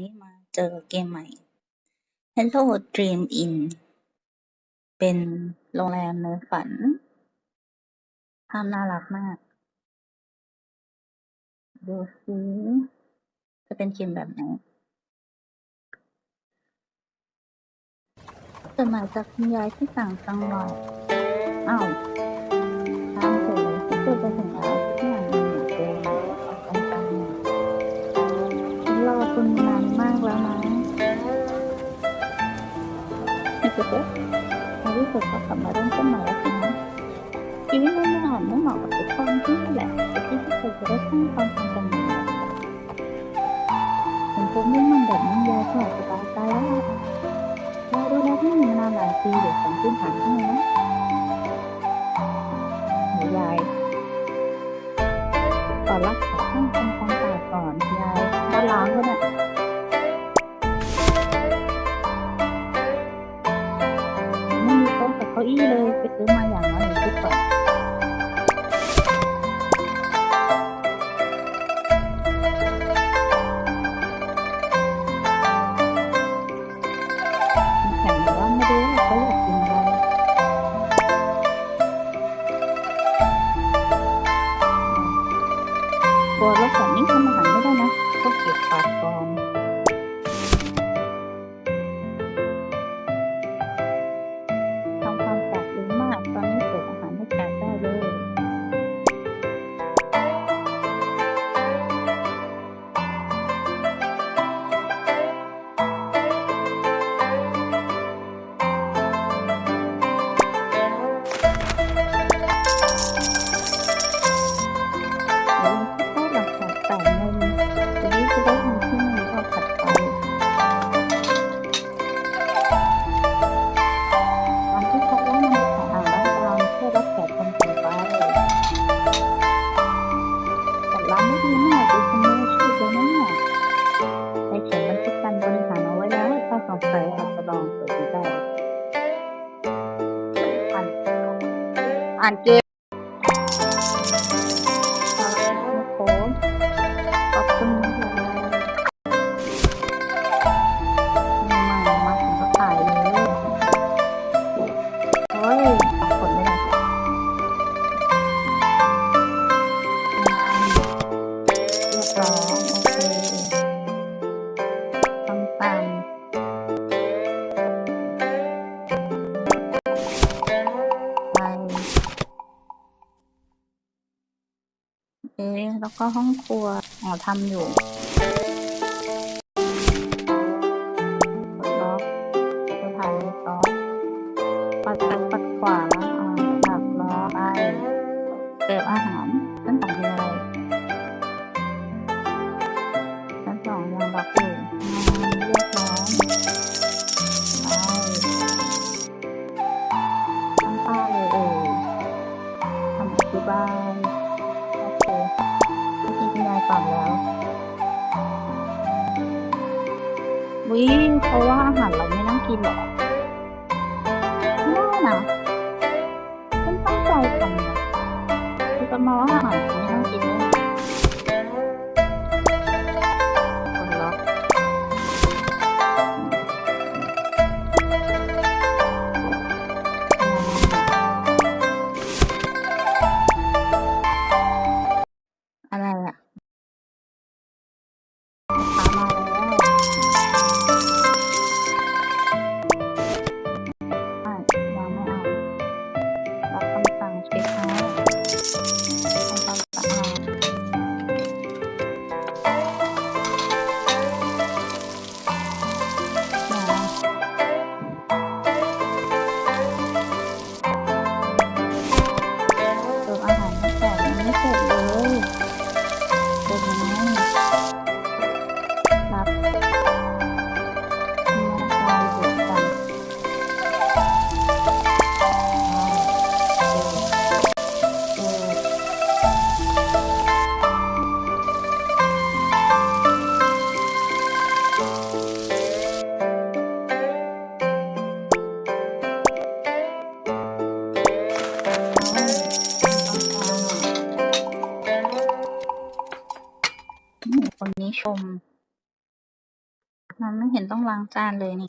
นี้มาเจอเกมใหม่ Hello Dream Inn เป็นโรงแรมในฝัน ภาพน่ารักมาก ดูสิจะเป็นเกมแบบไหนจดหมายจากคุณยายที่ต่างจังหวัดอ้าวทางถึงที่ตัวจะถึงแล้วที่อย่างนี้เนี่ยเป็นกันไปรอคุณมา lama quý vị có cầm vào đến cái màu thì nó. Chỉ nó nó làm nó màu cái con chứ là bạn thì cái cái từ đó không con không cần mình mình cũng muốn mình đặt những da cho cái tay tay đó. Đó đó đó cái mình làm lại khi được phần tiến hành nữa dài và lắc không không không รู้าใส่อักลองเปิดได้อ่านเกม แล้วก็ห้องครัวอ๋อทำอยู่ Mewaham. ม มันไม่เห็นต้องล้างจานเลยนี่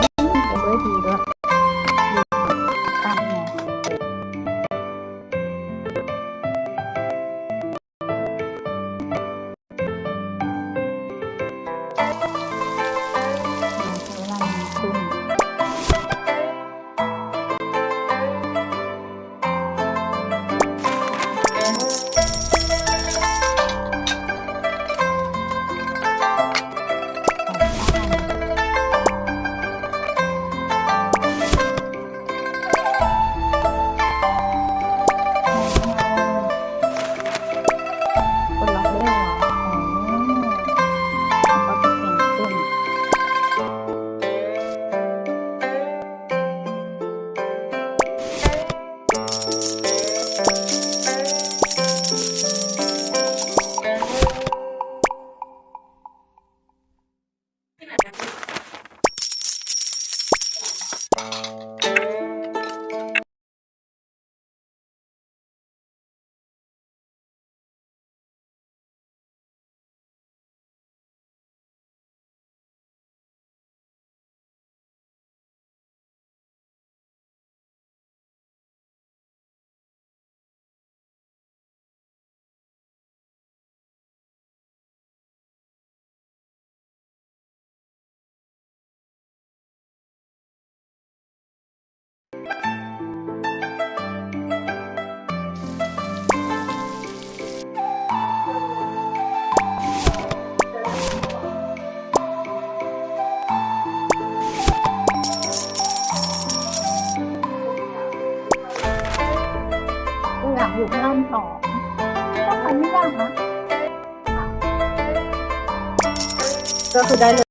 Kau ke.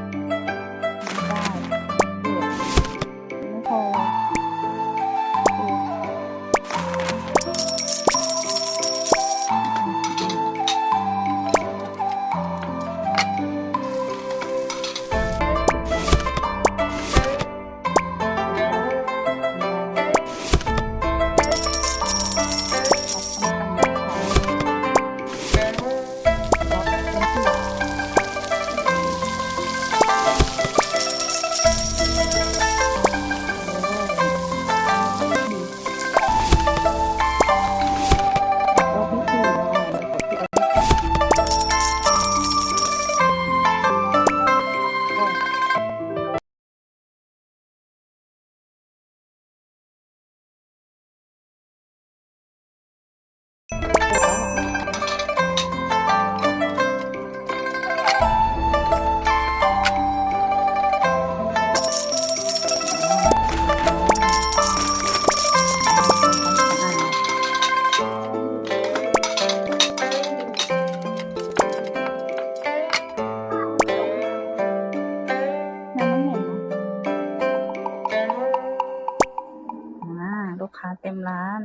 ค้าเต็มร้าน